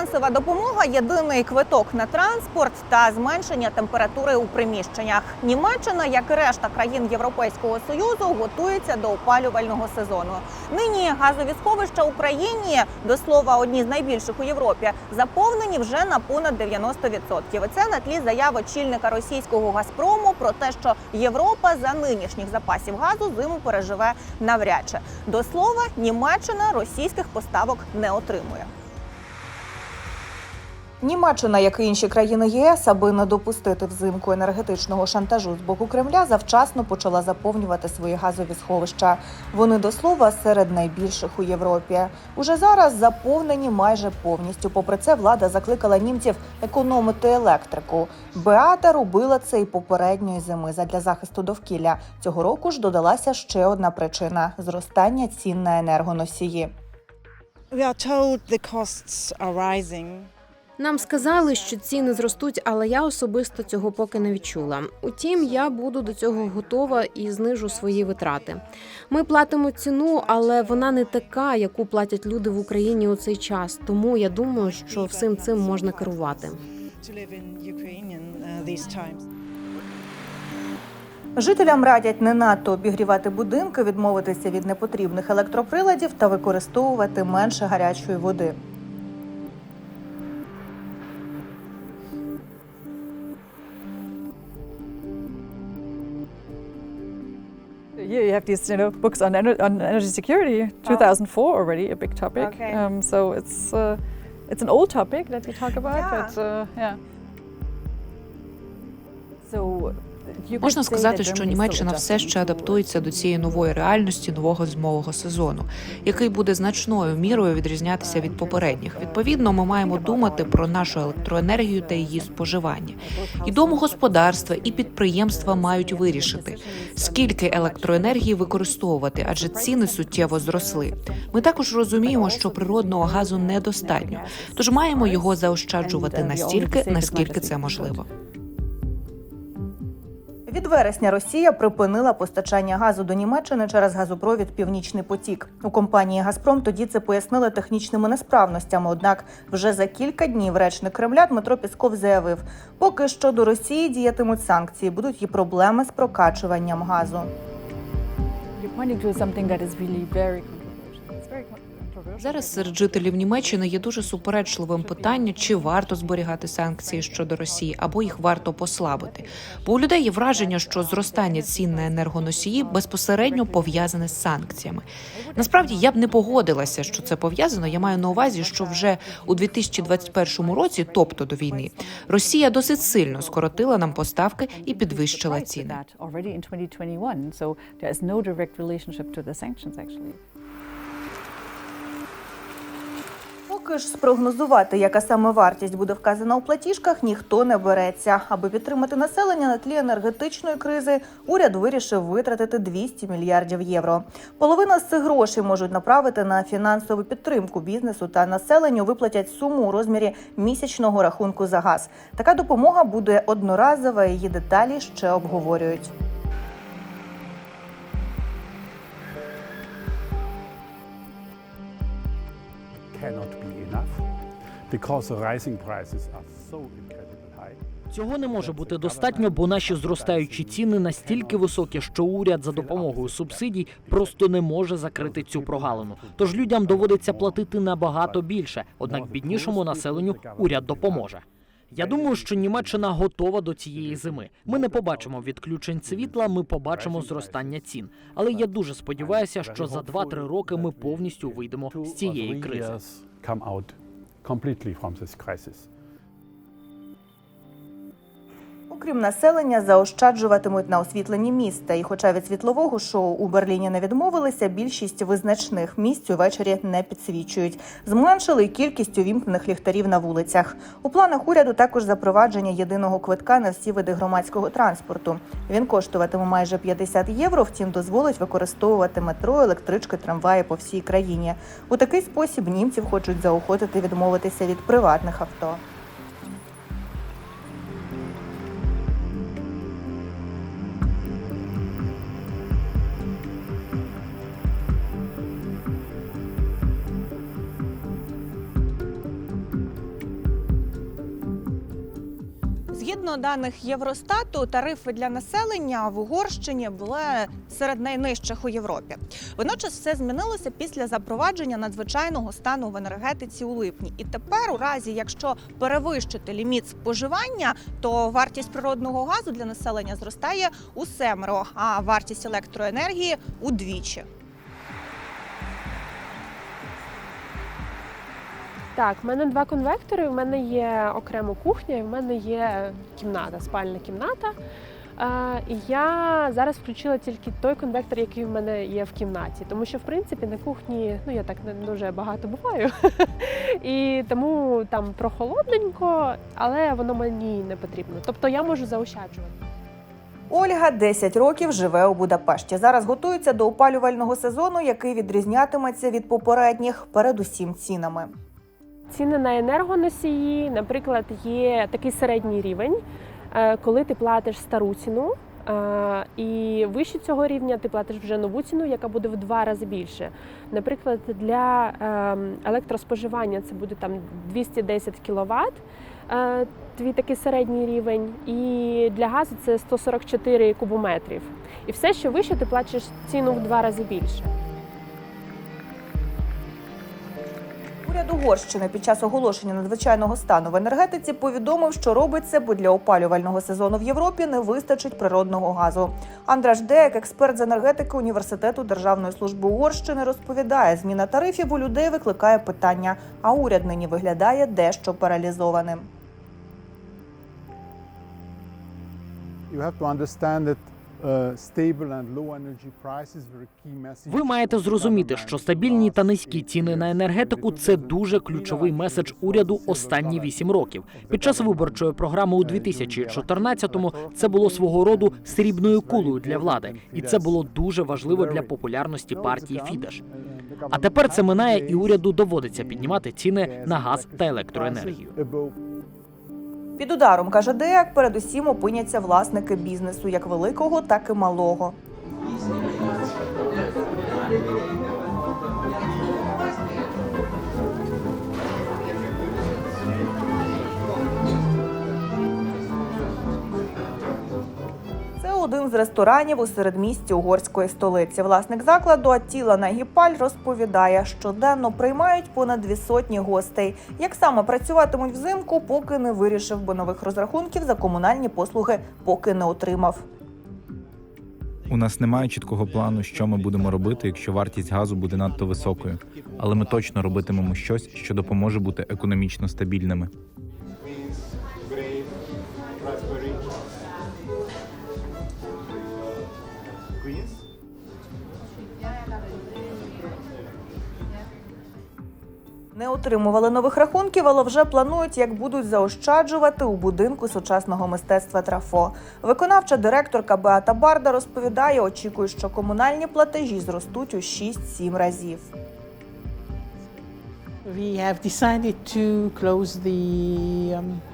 Фінансова допомога єдиний квиток на транспорт та зменшення температури у приміщеннях. Німеччина, як і решта країн Європейського союзу, готується до опалювального сезону. Нині газові сховища Україні, до слова, одні з найбільших у Європі, заповнені вже на понад 90%. І Це на тлі заяв очільника російського Газпрому про те, що Європа за нинішніх запасів газу зиму переживе навряд чи. До слова, Німеччина російських поставок не отримує. Німеччина, як і інші країни ЄС, аби не допустити взимку енергетичного шантажу з боку Кремля, завчасно почала заповнювати свої газові сховища. Вони до слова серед найбільших у Європі. Уже зараз заповнені майже повністю. Попри це, влада закликала німців економити електрику. Беата робила це і попередньої зими задля захисту довкілля. Цього року ж додалася ще одна причина зростання цін на енергоносії. We are told the costs are rising. Нам сказали, що ціни зростуть, але я особисто цього поки не відчула. Утім, я буду до цього готова і знижу свої витрати. Ми платимо ціну, але вона не така, яку платять люди в Україні у цей час. Тому я думаю, що всім цим можна керувати. Жителям радять не надто обігрівати будинки, відмовитися від непотрібних електроприладів та використовувати менше гарячої води. Here you have these, you know, books on, ener- on energy security. 2004 already a big topic. Okay. Um, so it's uh, it's an old topic that we talk about, Yeah. but uh, yeah. So Можна сказати, що Німеччина все ще адаптується до цієї нової реальності нового зимового сезону, який буде значною мірою відрізнятися від попередніх. Відповідно, ми маємо думати про нашу електроенергію та її споживання. І домогосподарства, і підприємства мають вирішити, скільки електроенергії використовувати, адже ціни суттєво зросли. Ми також розуміємо, що природного газу недостатньо, тож маємо його заощаджувати настільки, наскільки це можливо. Від вересня Росія припинила постачання газу до Німеччини через газопровід Північний потік. У компанії Газпром тоді це пояснили технічними несправностями. Однак вже за кілька днів речник Кремля Дмитро Пісков заявив, поки що до Росії діятимуть санкції, будуть і проблеми з прокачуванням газу. Зараз серед жителів Німеччини є дуже суперечливим питання, чи варто зберігати санкції щодо Росії, або їх варто послабити. Бо у людей є враження, що зростання цін на енергоносії безпосередньо пов'язане з санкціями. Насправді я б не погодилася, що це пов'язано. Я маю на увазі, що вже у 2021 році, тобто до війни, Росія досить сильно скоротила нам поставки і підвищила ціни. Поки ж спрогнозувати, яка саме вартість буде вказана у платіжках, ніхто не береться. Аби підтримати населення на тлі енергетичної кризи, уряд вирішив витратити 200 мільярдів євро. Половина з цих грошей можуть направити на фінансову підтримку бізнесу та населенню. Виплатять суму у розмірі місячного рахунку за газ. Така допомога буде одноразова. Її деталі ще обговорюють. Цього не може бути достатньо, бо наші зростаючі ціни настільки високі, що уряд за допомогою субсидій просто не може закрити цю прогалину. Тож людям доводиться платити набагато більше. Однак біднішому населенню уряд допоможе. Я думаю, що Німеччина готова до цієї зими. Ми не побачимо відключень світла, ми побачимо зростання цін. Але я дуже сподіваюся, що за 2-3 роки ми повністю вийдемо з цієї кризи. completely from this crisis. Окрім населення, заощаджуватимуть на освітленні міста. І, хоча від світлового шоу у Берліні не відмовилися, більшість визначних місць увечері не підсвічують. Зменшили кількість увімкнених ліхтарів на вулицях. У планах уряду також запровадження єдиного квитка на всі види громадського транспорту. Він коштуватиме майже 50 євро. Втім, дозволить використовувати метро, електрички, трамваї по всій країні. У такий спосіб німців хочуть заохотити відмовитися від приватних авто. Згідно даних Євростату, тарифи для населення в Угорщині були серед найнижчих у Європі. Водночас все змінилося після запровадження надзвичайного стану в енергетиці у липні. І тепер, у разі якщо перевищити ліміт споживання, то вартість природного газу для населення зростає у семеро, а вартість електроенергії удвічі. Так, в мене два конвектори. В мене є окремо кухня, і в мене є кімната, спальна кімната. І я зараз включила тільки той конвектор, який в мене є в кімнаті. Тому що, в принципі, на кухні ну я так не дуже багато буваю. І тому там прохолодненько, але воно мені не потрібно. Тобто я можу заощаджувати. Ольга 10 років живе у Будапешті. Зараз готується до опалювального сезону, який відрізнятиметься від попередніх, передусім цінами. Ціни на енергоносії, наприклад, є такий середній рівень, е, коли ти платиш стару ціну. е, І вище цього рівня ти платиш вже нову ціну, яка буде в два рази більше. Наприклад, для ем, електроспоживання це буде там 210 кВт, е, твій такий середній рівень, і для газу це 144 кубометрів. І все, що вище, ти платиш ціну в два рази більше. Уряд Угорщини під час оголошення надзвичайного стану в енергетиці повідомив, що робить це, бо для опалювального сезону в Європі не вистачить природного газу. Андраш Деек, експерт з енергетики університету Державної служби Угорщини, розповідає, зміна тарифів у людей викликає питання, а уряд нині виглядає дещо паралізованим. You have to understand that message. Ви маєте зрозуміти, що стабільні та низькі ціни на енергетику це дуже ключовий меседж уряду останні вісім років. Під час виборчої програми у 2014-му це було свого роду срібною кулею для влади, і це було дуже важливо для популярності партії Фідеш. А тепер це минає, і уряду доводиться піднімати ціни на газ та електроенергію. Під ударом каже Деяк, передусім опиняться власники бізнесу, як великого, так і малого. З ресторанів у середмісті угорської столиці. Власник закладу Атіла Нагіпаль розповідає, щоденно приймають понад дві сотні гостей. Як саме працюватимуть взимку, поки не вирішив, бо нових розрахунків за комунальні послуги поки не отримав. У нас немає чіткого плану, що ми будемо робити, якщо вартість газу буде надто високою, але ми точно робитимемо щось, що допоможе бути економічно стабільними. Не отримували нових рахунків, але вже планують, як будуть заощаджувати у будинку сучасного мистецтва Трафо. Виконавча директорка Беата Барда розповідає, очікує, що комунальні платежі зростуть у 6-7 разів.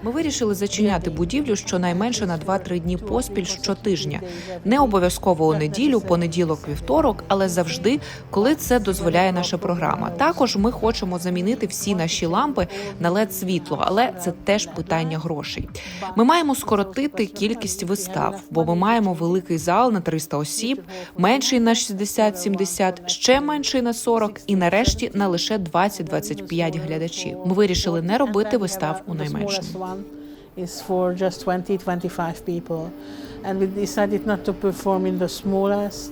Ми вирішили зачиняти будівлю щонайменше на 2-3 дні поспіль щотижня. Не обов'язково у неділю, понеділок, вівторок, але завжди, коли це дозволяє наша програма. Також ми хочемо замінити всі наші лампи на led світло, але це теж питання грошей. Ми маємо скоротити кількість вистав, бо ми маємо великий зал на 300 осіб, менший на 60-70, ще менший на 40 і нарешті на лише 20-25 глядачів. Ми вирішили не робити вистав у найменшому. The smallest one is for just 20-25 people. And we decided not to perform in the smallest.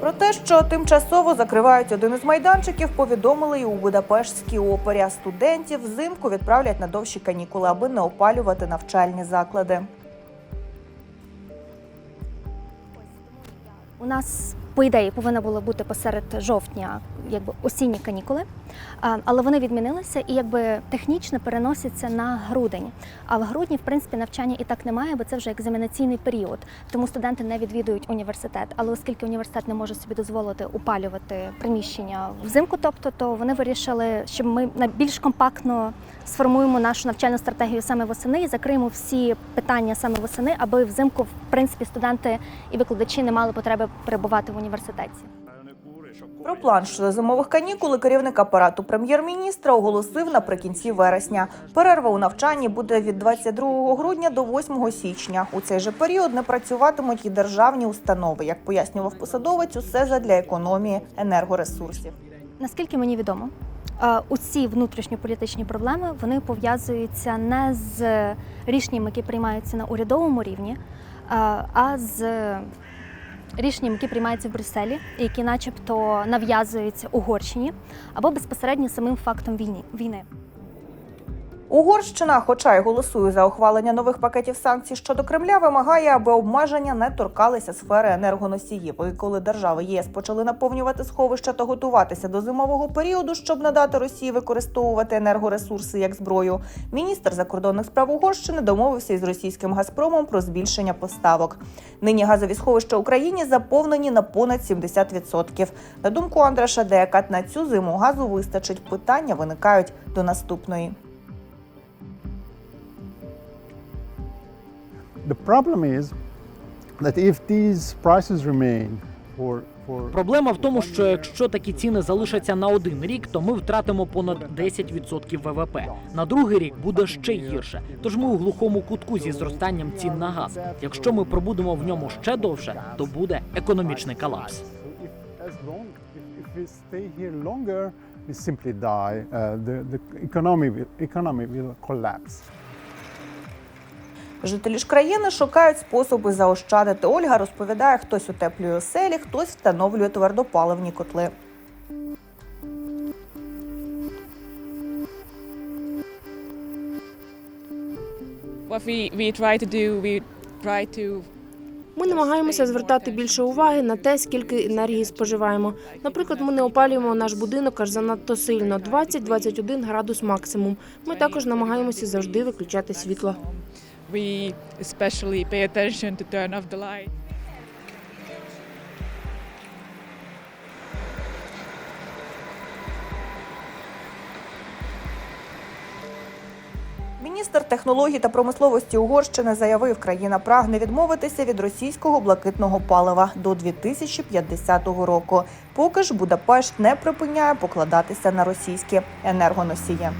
Про те, що тимчасово закривають один із майданчиків, повідомили і у Будапештській опері. А студентів взимку відправлять на довші канікули, аби не опалювати навчальні заклади. У нас по ідеї повинна була бути посеред жовтня, якби осінні канікули, але вони відмінилися і якби технічно переносяться на грудень. А в грудні, в принципі, навчання і так немає, бо це вже екзаменаційний період. Тому студенти не відвідують університет. Але оскільки університет не може собі дозволити опалювати приміщення взимку, тобто, то вони вирішили, що ми більш компактно сформуємо нашу навчальну стратегію саме восени і закриємо всі питання саме восени, аби взимку, в принципі, студенти і викладачі не мали потреби перебувати в університеті. Про план щодо зимових канікул керівник апарату прем'єр-міністра оголосив наприкінці вересня. Перерва у навчанні буде від 22 грудня до 8 січня. У цей же період не працюватимуть і державні установи. Як пояснював посадовець, усе задля економії енергоресурсів. Наскільки мені відомо, е, усі внутрішньополітичні проблеми вони пов'язуються не з рішеннями, які приймаються на урядовому рівні, е, а з рішеннями, які приймаються в Брюсселі, які, начебто, нав'язуються Угорщині або безпосередньо самим фактом війни. Угорщина, хоча й голосує за ухвалення нових пакетів санкцій щодо Кремля, вимагає, аби обмеження не торкалися сфери енергоносіїв. І коли держави ЄС почали наповнювати сховища та готуватися до зимового періоду, щоб надати Росії використовувати енергоресурси як зброю, міністр закордонних справ Угорщини домовився із російським Газпромом про збільшення поставок. Нині газові сховища Україні заповнені на понад 70%. На думку Андраша Деякат, на цю зиму газу вистачить. Питання виникають до наступної. The problem is that if these prices remain for, Проблема в тому, що якщо такі ціни залишаться на один рік, то ми втратимо понад 10% ВВП. На другий рік буде ще гірше. Тож ми у глухому кутку зі зростанням цін на газ. Якщо ми пробудемо в ньому ще довше, то буде економічний колапс. Simply die. Uh, the, the economy will, economy will collapse. Жителі ж країни шукають способи заощадити. Ольга розповідає, хтось утеплює оселі, хтось встановлює твердопаливні котли. Ми намагаємося звертати більше уваги на те, скільки енергії споживаємо. Наприклад, ми не опалюємо наш будинок аж занадто сильно 20-21 градус максимум. Ми також намагаємося завжди виключати світло. We especially pay attention to turn off the light. Міністр технологій та промисловості Угорщини заявив, країна прагне відмовитися від російського блакитного палива до 2050 року. Поки ж Будапешт не припиняє покладатися на російські енергоносії.